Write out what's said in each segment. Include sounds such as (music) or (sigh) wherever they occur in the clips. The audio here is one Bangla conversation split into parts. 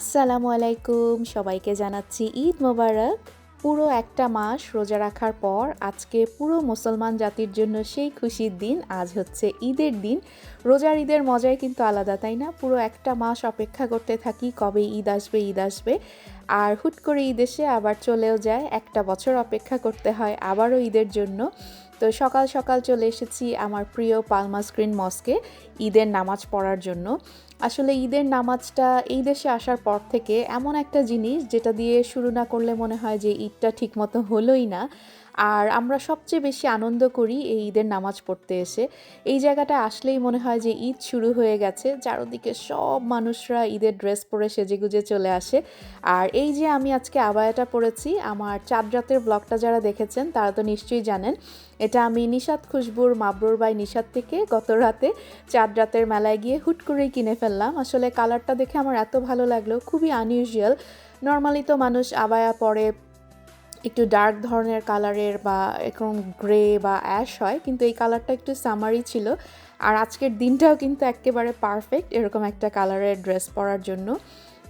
আসসালামু আলাইকুম সবাইকে জানাচ্ছি ঈদ মোবারক। পুরো একটা মাস রোজা রাখার পর আজকে পুরো মুসলমান জাতির জন্য সেই খুশির দিন, আজ হচ্ছে ঈদের দিন। রোজার ঈদের মজাই কিন্তু আলাদা, তাই না? পুরো একটা মাস অপেক্ষা করতে থাকি, কবে ঈদ আসবে ঈদ আসবে। আর হুট করে ঈদ এসে আবার চলেও যায়, একটা বছর অপেক্ষা করতে হয় আবারও ঈদের জন্য। তো সকাল সকাল চলে এসেছি আমার প্রিয় পালমা স্ক্রিন মস্কে ঈদের নামাজ পড়ার জন্য। আসলে ঈদের নামাজটা এই দেশে আসার পর থেকে এমন একটা জিনিস যেটা দিয়ে শুরু না করলে মনে হয় যে ঈদটা ঠিকমতো হলোই না। আর আমরা সবচেয়ে বেশি আনন্দ করি এই ঈদের নামাজ পড়তে এসে। এই জায়গাটা আসলেই মনে হয় যে ঈদ শুরু হয়ে গেছে। চারদিকে সব মানুষরা ঈদের ড্রেস পরে সেজেগুজে চলে আসে। আর এই যে আমি আজকে আবায়াটা পরেছি আমার চাঁদ রাতের ব্লগটা যারা দেখেছেন, তারা তো নিশ্চয়ই জানেন। এটা আমি নিশাদ খুশবুর মাবরুর বাই নিশাদ থেকে গত রাতে চাঁদ রাতের মেলায় গিয়ে হুট করেই কিনে ফেললাম। আসলে কালারটা দেখে আমার এত ভালো লাগল, খুবই আনইউজুয়াল নর্মালি তো মানুষ আবায়া পরে একটু ডার্ক ধরনের কালারের বা এরকম গ্রে বা অ্যাশ হয়, কিন্তু এই কালারটা একটু সামারি ছিল। আর আজকের দিনটাও কিন্তু একেবারে পারফেক্ট এরকম একটা কালারের ড্রেস পরার জন্য।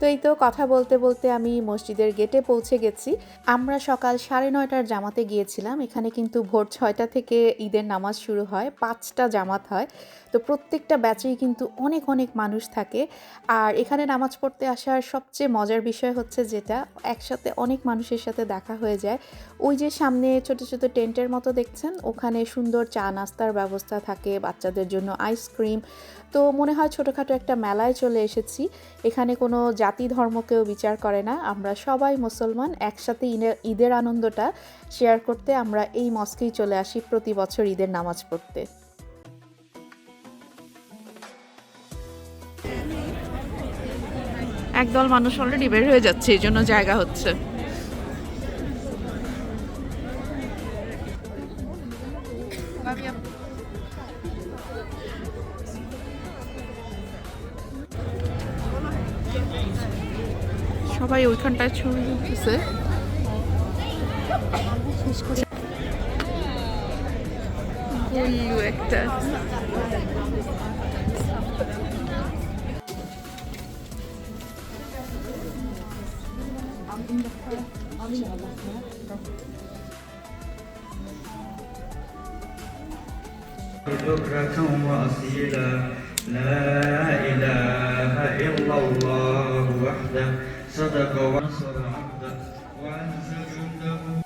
তো এই তো কথা বলতে বলতে আমি মসজিদের গেটে পৌঁছে গেছি। আমরা সকাল সাড়ে নয়টার জামাতে গিয়েছিলাম। এখানে কিন্তু ভোর ছয়টা থেকে ঈদের নামাজ শুরু হয়, পাঁচটা জামাত হয়। তো প্রত্যেকটা ব্যাচেই কিন্তু অনেক অনেক মানুষ থাকে। আর এখানে নামাজ পড়তে আসার সবচেয়ে মজার বিষয় হচ্ছে যেটা, একসাথে অনেক মানুষের সাথে দেখা হয়ে যায়। ওই যে সামনে ছোট ছোট টেন্টের মতো দেখছেন, ওখানে সুন্দর চা নাস্তার ব্যবস্থা থাকে, বাচ্চাদের জন্য আইসক্রিম। তো মনে হয় ছোটোখাটো একটা মেলায় চলে এসেছি। এখানে কোনো জাতি ধর্মকেও বিচার করে না। আমরা সবাই মুসলমান, একসাথে ঈদের আনন্দটা শেয়ার করতে আমরা এই মস্কেই চলে আসি প্রতি বছর ঈদের নামাজ পড়তে। একদল মানুষ অলরেডি বের হয়ে যাচ্ছে, এই জন্য জায়গা হচ্ছে। সবাই ওইখানটায় ছবি তুলতেছে একটা بكرة وأصيلا لا إله إلا الله وحده صدق ونصر عبده وعز جنده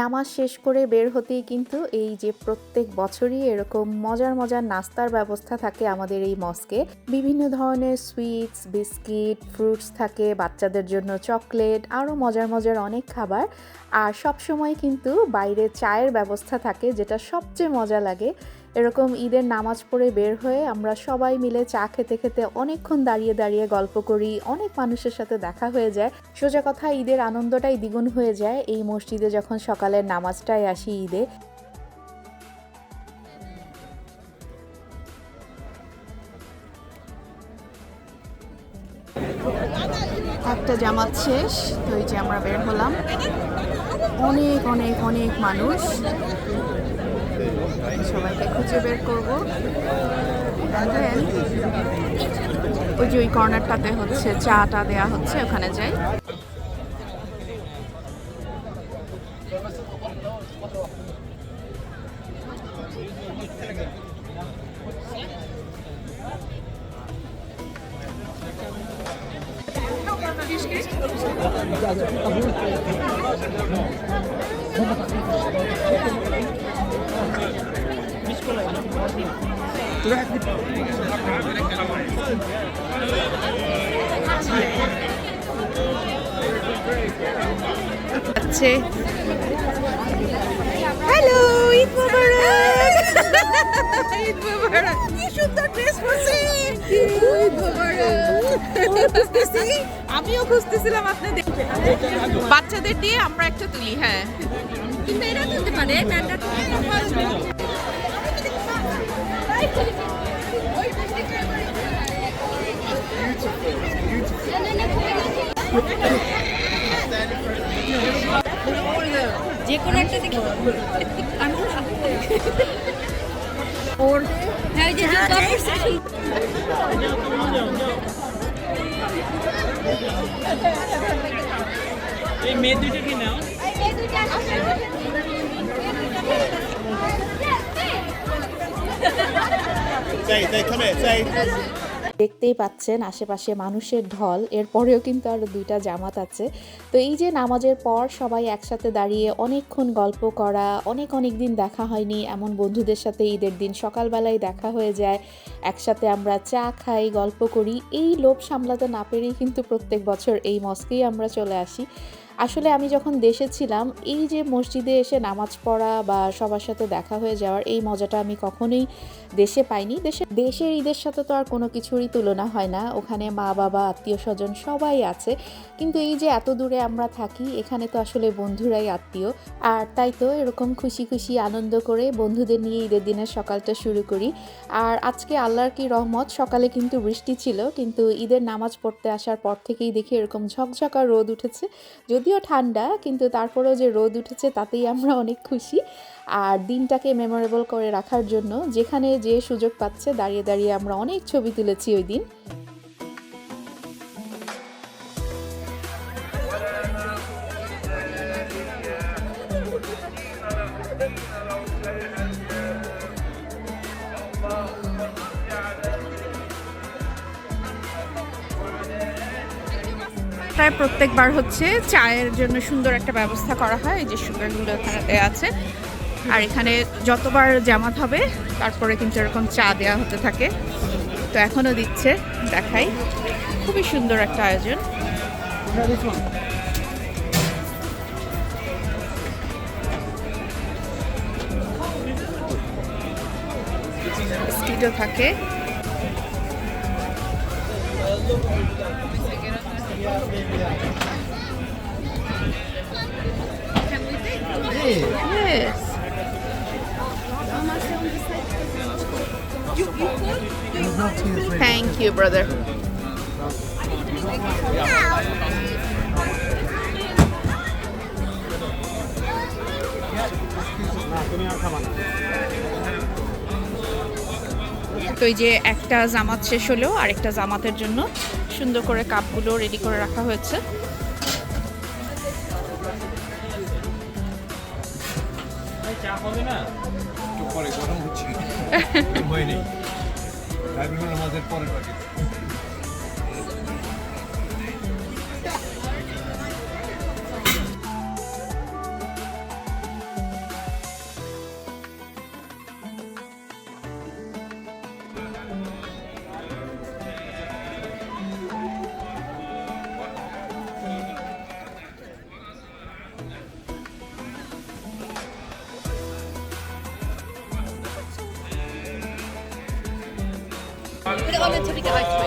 নামাজ শেষ করে বের হতেই কিন্তু এই যে প্রত্যেক বছরই এরকম মজার মজার নাস্তার ব্যবস্থা থাকে আমাদের এই মস্কে। বিভিন্ন ধরনের সুইটস বিস্কিট ফ্রুটস থাকে, বাচ্চাদের জন্য চকলেট আরও মজার মজার অনেক খাবার। আর সব সময় কিন্তু বাইরে চায়ের ব্যবস্থা থাকে, যেটা সবচেয়ে মজা লাগে। এরকম ঈদের নামাজ পড়ে বের হয়ে আমরা সবাই মিলে চা খেতে খেতে অনেকক্ষণ দাঁড়িয়ে দাঁড়িয়ে গল্প করি, অনেক মানুষের সাথে দেখা হয়ে যায়। সোজা কথা, ঈদের আনন্দটাই দ্বিগুণ হয়ে যায় এই মসজিদে যখন সকালের নামাজটাই আসি ঈদে। একটা জামাত শেষ, তো এই যে আমরা বের হলাম। অনেক অনেক অনেক মানুষ। সবাইকে খুঁজে বের করব। ওই যে ওই কর্নারটাতে হচ্ছে চাটা দেয়া হচ্ছে ওখানে যাই। আছে। হ্যালো ঈদ মোবারক। ঈদ মোবারক। কি সুন্দর ড্রেস পরছে। ঈদ মোবারক। আমিও খুঁজতেছিলাম আপনি দেখতে বাচ্চাদের দিয়ে আমরা একটা তুলি হ্যাঁ। কিন্তু এরা তুলতে পারে যে কোনো একটা আমি ওর হ্যাঁ যে এই মেয়ে দুইটা কি নাও? দেখতেই পাচ্ছেন আশেপাশে মানুষের ঢল, এরপরেও কিন্তু আরও দুইটা জামাত আছে। তো এই যে নামাজের পর সবাই একসাথে দাঁড়িয়ে অনেকক্ষণ গল্প করা, অনেক অনেক দিন দেখা হয়নি, এমন বন্ধুদের সাথে ঈদের দিন সকালবেলায় দেখা হয়ে যায়। একসাথে আমরা চা খাই, গল্প করি। এই লোভ সামলাতে না পেরেই কিন্তু প্রত্যেক বছর এই মস্কেই আমরা চলে আসি। আসলে আমি যখন দেশে ছিলাম, এই যে মসজিদে এসে নামাজ পড়া বা সবার সাথে দেখা হয়ে যাওয়ার এই মজাটা আমি কখনোই দেশে পাইনি। দেশে, দেশের ঈদের সাথে তো আর কোনো কিছুরই তুলনা হয় না। ওখানে মা, বাবা, আত্মীয় স্বজন সবাই আছে। কিন্তু এই যে এত দূরে আমরা থাকি, এখানে তো আসলে বন্ধুরাই আত্মীয়। আর তাই তো এরকম খুশি খুশি, আনন্দ করে বন্ধুদের নিয়ে ঈদের দিনের সকালটা শুরু করি। আর আজকে আল্লাহর কি রহমত, সকালে কিন্তু বৃষ্টি ছিল, কিন্তু ঈদের নামাজ পড়তে আসার পর থেকেই দেখি এরকম ঝকঝকা রোদ উঠেছে। যদিও ঠান্ডা, কিন্তু তারপরেও যে রোদ উঠেছে তাতেই আমরা অনেক খুশি। আর দিনটাকে মেমোরেবল করে রাখার জন্য যেখানে যে সুযোগ পাচ্ছে, দাঁড়িয়ে দাঁড়িয়ে আমরা অনেক ছবি তুলেছি ওই দিন। প্রায় প্রত্যেকবার হচ্ছে চায়ের জন্য সুন্দর একটা ব্যবস্থা করা হয়। এই যে সুগারগুলো এখানে আছে। আর এখানে যতবার জামাত হবে, তারপরে কিন্তু এরকম চা দেওয়া হতে থাকে। তো এখনও দিচ্ছে, দেখাই। খুবই সুন্দর একটা আয়োজন। থাকে। Yes. Thank you, brother. তো এই যে একটা জামাত শেষ হলেও আরেকটা জামাতের জন্য সুন্দর করে কাপগুলো রেডি করে রাখা হয়েছে। পরে গরম হচ্ছে। নেই আমাদের পরে tip, like to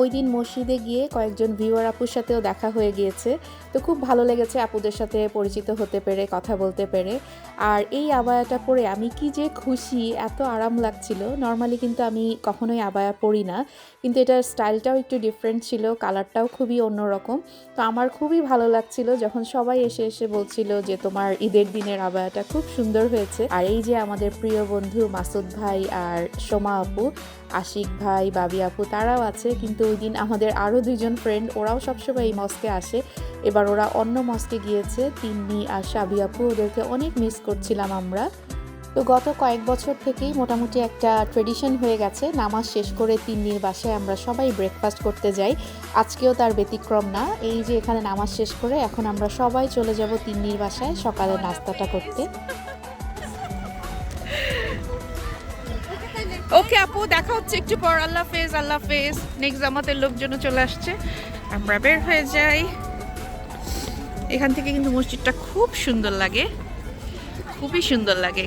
ওই দিন মসজিদে গিয়ে কয়েকজন ভিউয়ার আপুর সাথেও দেখা হয়ে গিয়েছে। তো খুব ভালো লেগেছে আপুদের সাথে পরিচিত হতে পেরে কথা বলতে পেরে। আর এই আবায়াটা পরে আমি কি যে খুশি, এত আরাম লাগছিল। নর্মালি কিন্তু আমি কখনোই আবায়া পরি না। কিন্তু এটার স্টাইলটাও একটু ডিফারেন্ট ছিল কালারটাও খুবই অন্যরকম। তো আমার খুবই ভালো লাগছিল যখন সবাই এসে এসে বলছিল যে তোমার ঈদের দিনের আবায়াটা খুব সুন্দর হয়েছে। আর এই যে আমাদের প্রিয় বন্ধু মাসুদ ভাই আর সোমা আপু, আশিক ভাই, বাবি আপু তারাও আছে। কিন্তু ওই দিন আমাদের আরও দুইজন ফ্রেন্ড ওরাও সবসময় এই মস্কে আসে। এবার ওরা অন্য মস্কে গিয়েছে, তিন্নি আর সাবি আপু ওদেরকে অনেক মিস করছিলাম আমরা। তো গত কয়েক বছর থেকেই মোটামুটি একটা ট্রেডিশন হয়ে গেছে, নামাজ শেষ করে তিন্নির বাসায় আমরা সবাই ব্রেকফাস্ট করতে যাই। আজকেও তার ব্যতিক্রম না, এই যে এখানে নামাজ শেষ করে এখন আমরা সবাই চলে যাব তিন্নির বাসায় সকালে নাস্তাটা করতে। ওকে আপু, দেখা হচ্ছে একটু পর। আল্লাহ হাফেজ আল্লাহ হাফেজ। নেক্সট জামাতের লোকজনও চলে আসছে। আমরা বের হয়ে যাই। এখান থেকে কিন্তু মসজিদটা খুব সুন্দর লাগে। খুবই সুন্দর লাগে।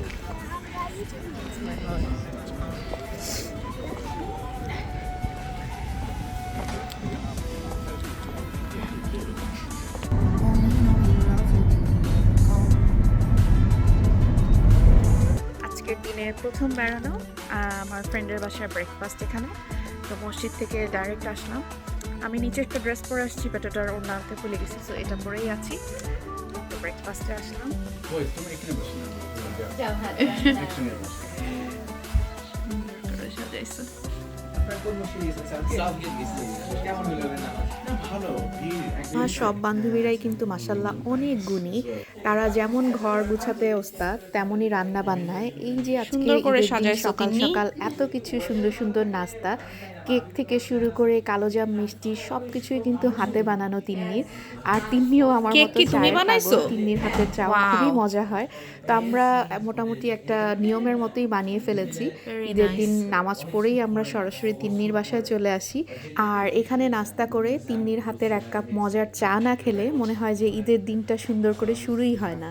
প্রথম বেড়ানো আমার ফ্রেন্ডের বাসার ব্রেকফাস্ট এখানে। তো মসজিদ থেকে ডাইরেক্ট আসলাম। আমি নিচে একটা ড্রেস পরে আসছি বাট ওর নামতে ভুলে গেছি তো এটা পরেই আছি। break fast yaşlan. Boy, bunu eklemişsin. Eklemiş. Arkadaşlar neyse. Ben konuşmayı sen. Sağ gel gitsin. আমার সব বান্ধবীরাই কিন্তু মাসাল্লাহ অনেক গুণী। তারা যেমন ঘর গুছাতে ওস্তাদ তেমনই রান্না বান্নায়। এই যে আজকে সকাল সকাল এত কিছু সুন্দর সুন্দর নাস্তা কেক থেকে শুরু করে কালোজাম মিষ্টি সব কিছুই কিন্তু হাতে বানানো তিন্নির। আর তিন্নিও আমার মতো চায়ের পাগল। তিন্নির হাতের চা খুবই মজা হয়। তো আমরা মোটামুটি একটা নিয়মের মতোই বানিয়ে ফেলেছি। ঈদের দিন নামাজ পড়েই আমরা সরাসরি তিন্নির বাসায় চলে আসি। আর এখানে নাস্তা করে তিন্নির হাতের এক কাপ মজার চা না খেলে মনে হয় যে ঈদের দিনটা সুন্দর করে শুরুই হয় না।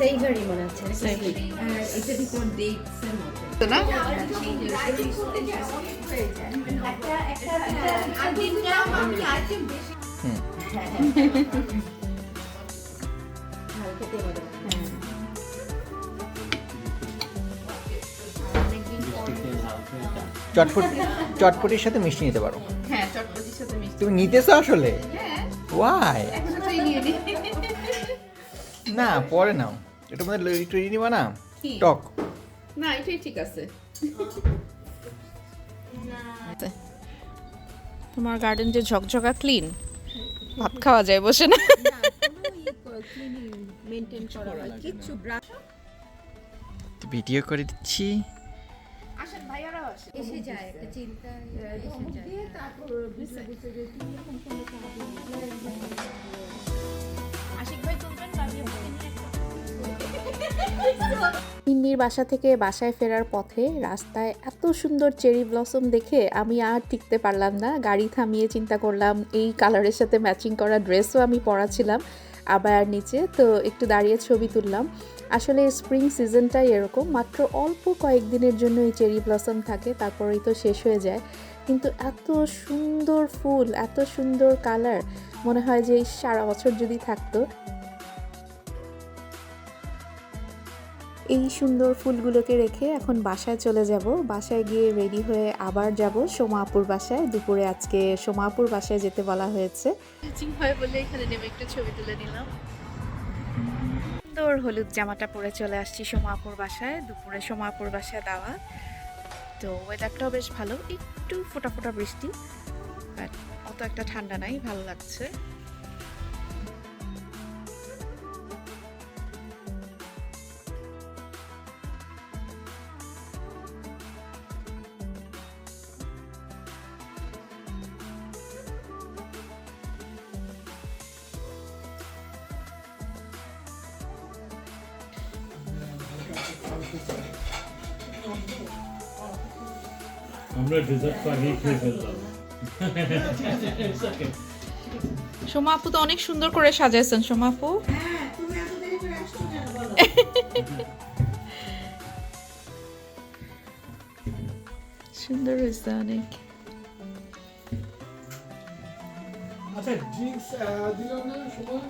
সেই মনে হচ্ছে আর এটা ভিতর ডেটস এর মতো না? চটপট চটপটির সাথে মিষ্টি নিতে পারো। হ্যাঁ চটপটির সাথে মিষ্টি। তুমি নিতেছো আসলে? ওয়াই নিই না পরে নাও। এটা মধ্যে একটু ই নিবা না টক। না এটাই ঠিক আছে। তোমার গার্ডেন যে ঝকঝকা ক্লিন ভাত খাওয়া যায় বসে না? ভিডিও করে দিচ্ছি। এসে যায় একটা চিন্তা এসে যায়। তারপর বুঝতে বুঝতে যে কি এরকম কোনো আশিক ভাই তুলবেন তিন্নির বাসা থেকে বাসায় ফেরার পথে রাস্তায় এত সুন্দর চেরি ব্লসম দেখে আমি আর টিকতে পারলাম না। গাড়ি থামিয়ে চিন্তা করলাম, এই কালারের সাথে ম্যাচিং করা ড্রেসও আমি পরাছিলাম আবার নিচে। তো একটু দাঁড়িয়ে ছবি তুললাম। আসলে স্প্রিং সিজনটাই এরকম, মাত্র অল্প কয়েকদিনের জন্য এই চেরি ব্লসম থাকে, তারপরেই তো শেষ হয়ে যায়। কিন্তু এত সুন্দর ফুল, এত সুন্দর কালার, মনে হয় যে সারা বছর যদি থাকতো এই সুন্দর ফুলগুলোকে রেখে এখন বাসায় চলে যাব। বাসায় গিয়ে রেডি হয়ে আবার যাব সোমাপুর বাসায়। দুপুরে আজকে সোমাপুর বাসায় যেতে বলা হয়েছে। হয় বলে এখানে নেমে একটু ছবি তুলে নিলাম। সুন্দর হলুদ জামাটা পরে চলে আসছি সোমাপুর বাসায়। দুপুরে সোমাপুর বাসায় দাওয়া। তো ওয়েদারটাও বেশ ভালো। একটু ফোটা ফোটা বৃষ্টি বাট অত একটা ঠান্ডা নাই, ভালো লাগছে। আমরা ডেজার্ট পানিয়ে খেয়ে ফেললাম। সোমা আপু তো অনেক সুন্দর করে সাজাইছেন সোমা আপু। সুন্দর হয়েছে অনেক। আচ্ছা ড্রিঙ্কস দিলাম না সময়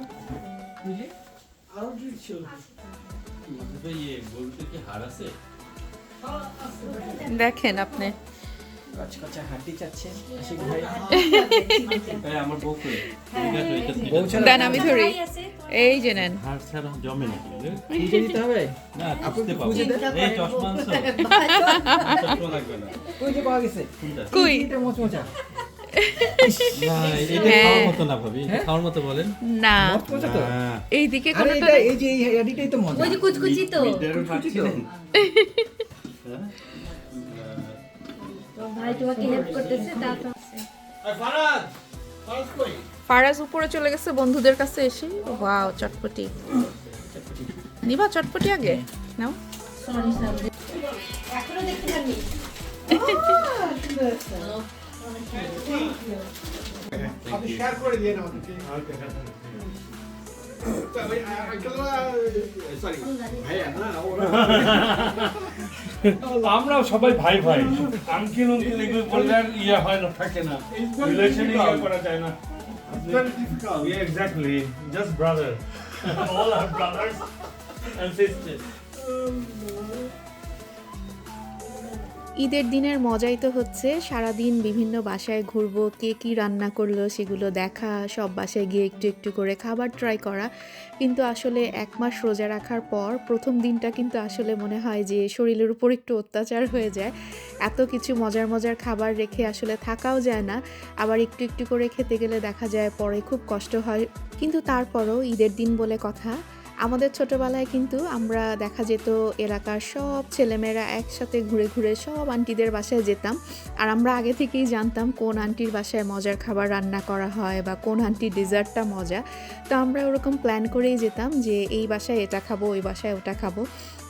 আরও ড্রিঙ্কস ছিল। ইয়ে গরুতে কি হাড় আছে? দেখেন আপনি। দেন আমি ধরি। এই যে নেন। না। কই। হ্যাঁ। এইদিকে কোনোটা। এই যে এই তো মজা। ওই যে কুচকুচি তো। মিডডেরও খাচ্ছিলেন? তো ভাই তোমাকে হেল্প করতেছে তারপর ফারাজ উপরে চলে গেছে বন্ধুদের কাছে এসে। ওয়াও চটপটি। নিবা চটপটি আগে। নাও। এখনও দেখতে শেয়ার করে দিয়ে আমরাও সবাই ভাই ভাই আঙ্কেল উঙ্কেল এগুলো বললে আর ইয়ে হয় না থাকে না রিলেশনে ইয়ে করা যায় না very difficult. Yeah, exactly. Just brother. All our brothers and sisters. ঈদের দিনের মজাই তো হচ্ছে সারাদিন বিভিন্ন বাসায় ঘুরবো, কে কী রান্না করল সেগুলো দেখা, সব বাসায় গিয়ে একটু একটু করে খাবার ট্রাই করা। কিন্তু আসলে এক মাস রোজা রাখার পর প্রথম দিনটা কিন্তু আসলে মনে হয় যে শরীরের উপর একটু অত্যাচার হয়ে যায়। এত কিছু মজার মজার খাবার রেখে আসলে থাকাও যায় না। আবার একটু একটু করে খেতে গেলে দেখা যায় পরে খুব কষ্ট হয়। কিন্তু তারপরও ঈদের দিন বলে কথা আমাদের ছোটবেলায় কিন্তু আমরা দেখা যেত এলাকার সব ছেলেমেয়েরা একসাথে ঘুরে ঘুরে সব আন্টিদের বাসায় যেতাম। আর আমরা আগে থেকেই জানতাম কোন আন্টির বাসায় মজার খাবার রান্না করা হয় বা কোন আন্টির ডেজার্টটা মজা। তো আমরা ওরকম প্ল্যান করেই যেতাম যে এই বাসায় এটা খাব, ওই বাসায় ওটা খাব।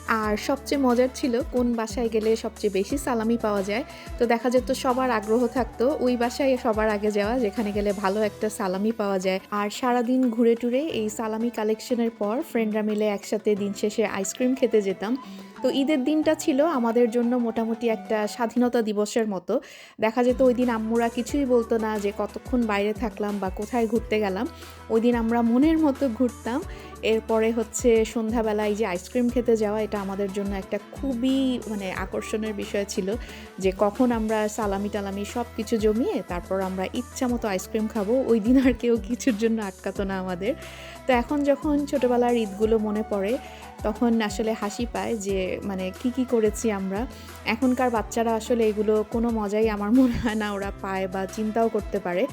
আর সবচেয়ে মজার ছিল কোন বাসায় গেলে সবচেয়ে বেশি সালামি পাওয়া যায়। তো দেখা যেত সবার আগ্রহ থাকতো ওই বাসায় সবার আগে যাওয়া, যেখানে গেলে ভালো একটা সালামি পাওয়া যায়। আর সারাদিন ঘুরে টুরে এই সালামি কালেকশনের পর ফ্রেন্ডরা মিলে একসাথে দিন শেষে আইসক্রিম খেতে যেতাম। তো ঈদের দিনটা ছিল আমাদের জন্য মোটামুটি একটা স্বাধীনতা দিবসের মতো। দেখা যেত ওই দিন আম্মুরা কিছুই বলতো না যে কতক্ষণ বাইরে থাকলাম বা কোথায় ঘুরতে গেলাম। ওই দিন আমরা মনের মতো ঘুরতাম। এরপরে হচ্ছে সন্ধ্যাবেলায় যে আইসক্রিম খেতে যাওয়া, এটা আমাদের জন্য একটা খুবই মানে আকর্ষণের বিষয় ছিল যে কখন আমরা সালামি টালামি সব কিছু জমিয়ে তারপর আমরা ইচ্ছা মতো আইসক্রিম খাব। ওই দিন আর কেউ কিছুর জন্য আটকাতো না আমাদের। তো এখন যখন ছোটোবেলার ঈদগুলো মনে পড়ে, তখন আসলে হাসি পায় যে মানে কি কি করেছি আমরা। এখনকার বাচ্চারা আসলে এগুলো কোনো মজাই আমার (laughs) মনে হয় না, ওরা পায় বা চিন্তাও করতে পারে।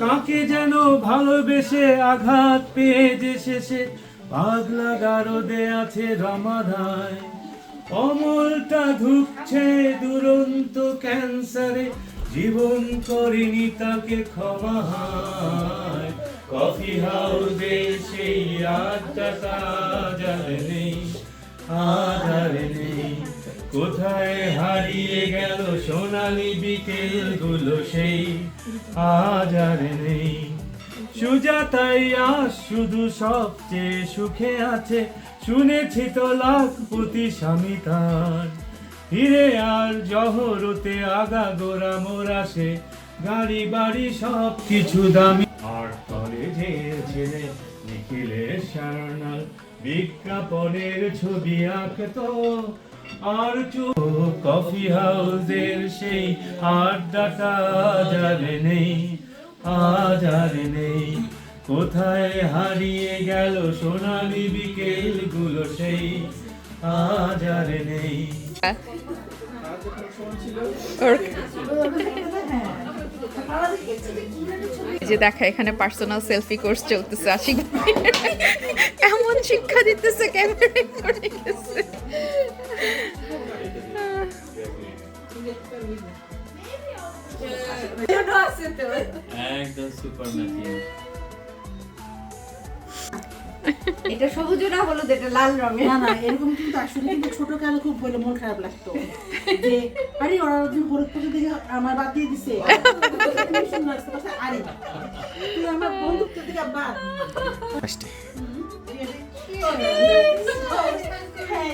কাকে যেন ভালোবেসে আঘাত পেয়ে যে শেষে পাগলা গারদে আছে রমাধায় অমলটা ধুকছে দুরন্ত ক্যান্সারে, জীবন করিনি তাকে ক্ষমা হায়। কফি হাউসে সেই আজ আর নেই আজ আর নেই। কোথায় হারিয়ে গেল সোনালি বিকেলগুলো সেই আজ আর নেই। সুজাতাই, আজ শুধু সবচেয়ে সুখে আছে, শুনেছি তো লাখপতি স্বামী তার। হিরে আর জহরতে আগা গোড়া মোরাসে গাড়ি বাড়ি সব কিছু দামি। আর কলেজের ছেলে নিখিলের সারনাল বিজ্ঞাপনের ছবি আঁকতো আর চোখ কফি হাউসের সেই আড্ডাটা আর নেই আজ আর নেই। কোথায় হারিয়ে গেল সোনালি বিকেলগুলো সেই আজ আর নেই। যে দেখা, এখানে পার্সোনাল সেলফি কোর্স চলতেছে, আশিক। এমন শিক্ষা দিতেছে কেন করে গেছে একদম সুপার এটা সবুজ না হলুদ এটা লাল রঙের না না এরকম কিন্তু আসলে কিন্তু ছোট কাল খুব বলে মন খারাপ লাগতো যে আরে ওরা ওদিন হলুদ পুজো দেখে আমার বাদ দিয়ে দিছে আরে তুই আমার বন্ধুত্ব থেকে বাদ আসতে হ্যাঁ,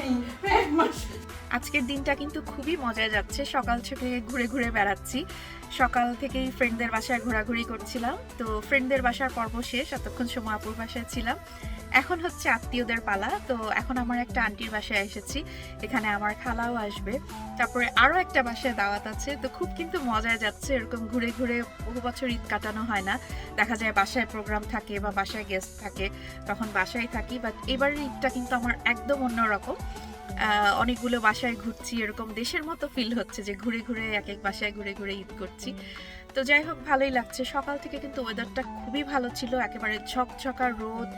এক মাস আচ্ছা আজকের দিনটা কিন্তু খুবই মজায় যাচ্ছে। সকাল থেকে ঘুরে ঘুরে বেড়াচ্ছি। সকাল থেকেই ফ্রেন্ডদের বাসায় ঘোরাঘুরি করছিলাম। তো ফ্রেন্ডদের বাসার পর্ব শেষ, এতক্ষণ সময় আপুর বাসায় ছিলাম। এখন হচ্ছে আত্মীয়দের পালা। তো এখন আমার একটা আন্টির বাসায় এসেছি। এখানে আমার খালাও আসবে। তারপরে আরও একটা বাসায় দাওয়াত আছে। তো খুব কিন্তু মজায় যাচ্ছে। এরকম ঘুরে ঘুরে বহু বছর ঈদ কাটানো হয় না। দেখা যায় বাসায় প্রোগ্রাম থাকে বা বাসায় গেস্ট থাকে। তখন বাসায় থাকি। বাট এবারের ঈদটা কিন্তু আমার একদম অন্যরকম। অনেকগুলো বাসায় ঘুরছি, এরকম দেশের মতো ফিল হচ্ছে যে ঘুরে ঘুরে এক এক বাসায় ঘুরে ঘুরে ঈদ করছি। তো যাই হোক, ভালোই লাগছে। সকাল থেকে কিন্তু ওয়েদারটা খুবই ভালো ছিল। একেবারে ঝকঝকা রোদ,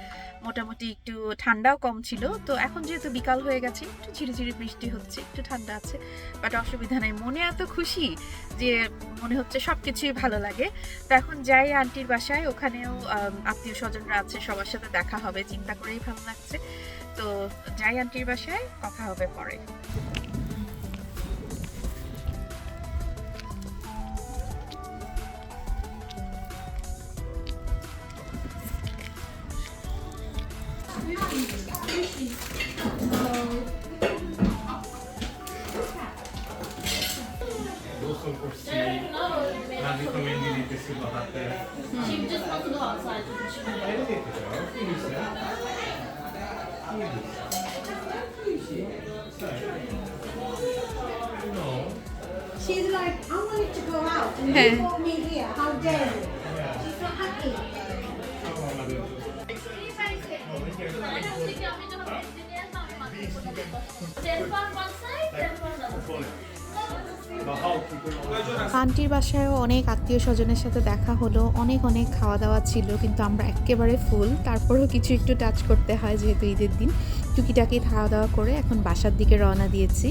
মোটামুটি একটু ঠান্ডাও কম ছিল। তো এখন যেহেতু বিকাল হয়ে গেছে, একটু ঝিরিঝিরি বৃষ্টি হচ্ছে, একটু ঠান্ডা আছে। বাট অসুবিধা নাই। মনে এত খুশি যে মনে হচ্ছে সব কিছুই ভালো লাগে। তো এখন যাই আন্টির বাসায়। ওখানেও আত্মীয় স্বজনরা আছে। সবার সাথে দেখা হবে। চিন্তা করেই ভালো লাগছে। তো যাই আন্টির বাসায়, কথা হবে পরে। আন্টির বাসায়ও অনেক আত্মীয় স্বজনের সাথে দেখা হলো, অনেক অনেক খাওয়া দাওয়া ছিল, কিন্তু আমরা একেবারে ফুল তারপরও কিছু একটু টাচ করতে হয় যেহেতু ঈদের দিন। টুকিটাকি খাওয়া দাওয়া করে এখন বাসার দিকে রওনা দিয়েছি।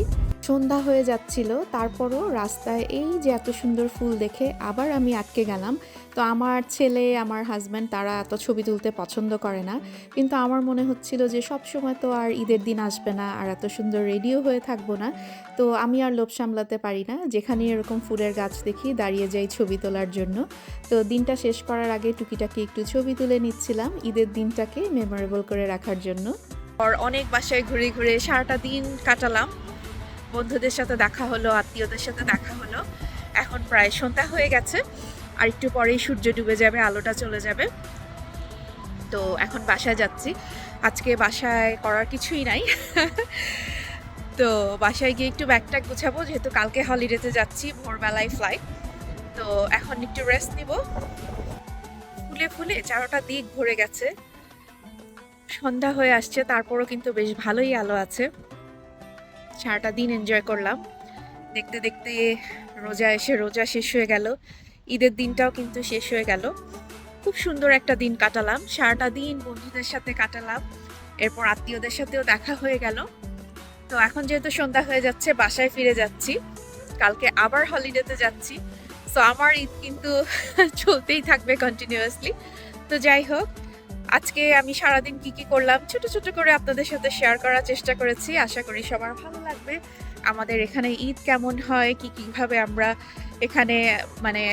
সন্ধ্যা হয়ে যাচ্ছিল, তারপরও রাস্তায় এই যে এত সুন্দর ফুল দেখে আবার আমি আটকে গেলাম। তো আমার ছেলে, আমার হাজব্যান্ড তারা এত ছবি তুলতে পছন্দ করে না। কিন্তু আমার মনে হচ্ছিল যে সব সময় তো আর ঈদের দিন আসবে না আর এত সুন্দর রেডিও হয়ে থাকব না। তো আমি আর লোভ সামলাতে পারি না। যেখানে এরকম ফুলের গাছ দেখি, দাঁড়িয়ে যাই ছবি তোলার জন্য। তো দিনটা শেষ করার আগে টুকিটাকি একটু ছবি তুলে নিচ্ছিলাম ঈদের দিনটাকে মেমোরেবল করে রাখার জন্য। অনেক বাসায় ঘুরে ঘুরে সারাটা দিন কাটালাম। বন্ধুদের সাথে দেখা হলো, আত্মীয়দের সাথে দেখা হলো। এখন প্রায় সন্ধ্যা হয়ে গেছে, আর একটু পরেই সূর্য ডুবে যাবে, আলোটা চলে যাবে। তো এখন বাসায় যাচ্ছি। আজকে বাসায় করার কিছুই নাই। (laughs) তো বাসায় গিয়ে একটু ব্যাগ ট্যাগ গুছাবো, যেহেতু কালকে হলিডেতে যাচ্ছি, ভোরবেলায় ফ্লাইট তো এখন একটু রেস্ট নিব। ফুলে ফুলে চারোটা দিক ভরে গেছে। সন্ধ্যা হয়ে আসছে, তারপরও কিন্তু বেশ ভালোই আলো আছে। সারাটা দিন এনজয় করলাম। দেখতে দেখতে রোজা এসে, রোজা শেষ হয়ে গেল। ঈদের দিনটাও কিন্তু শেষ হয়ে গেল। খুব সুন্দর একটা দিন কাটালাম। সারাটা দিন বন্ধুদের সাথে কাটালাম। এরপর আত্মীয়দের সাথেও দেখা হয়ে গেল। তো এখন যেহেতু সন্ধ্যা হয়ে যাচ্ছে, বাসায় ফিরে যাচ্ছি। কালকে আবার হলিডেতে যাচ্ছি। সো আমার ঈদ কিন্তু (laughs) চলতেই থাকবে কন্টিনিউয়াসলি তো যাই হোক আজকে আমি সারাদিন কি কি করলাম, ছোট ছোট করে আপনাদের সাথে শেয়ার করার চেষ্টা করেছি। আশা করি সবার ভালো লাগবে। আমাদের এখানে ঈদ কেমন হয়, কি কীভাবে আমরা এখানে মানে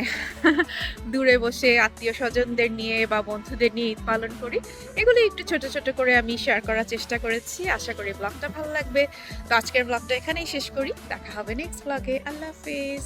(laughs) দূরে বসে আত্মীয় স্বজনদের নিয়ে বা বন্ধুদের নিয়ে ঈদ পালন করি, এগুলো একটু ছোট ছোট করে আমি শেয়ার করার চেষ্টা করেছি। আশা করি ব্লগটা ভালো লাগবে। তো আজকের ব্লগটা এখানেই শেষ করি। দেখা হবে নেক্সট ব্লগে আল্লাহ হাফিজ।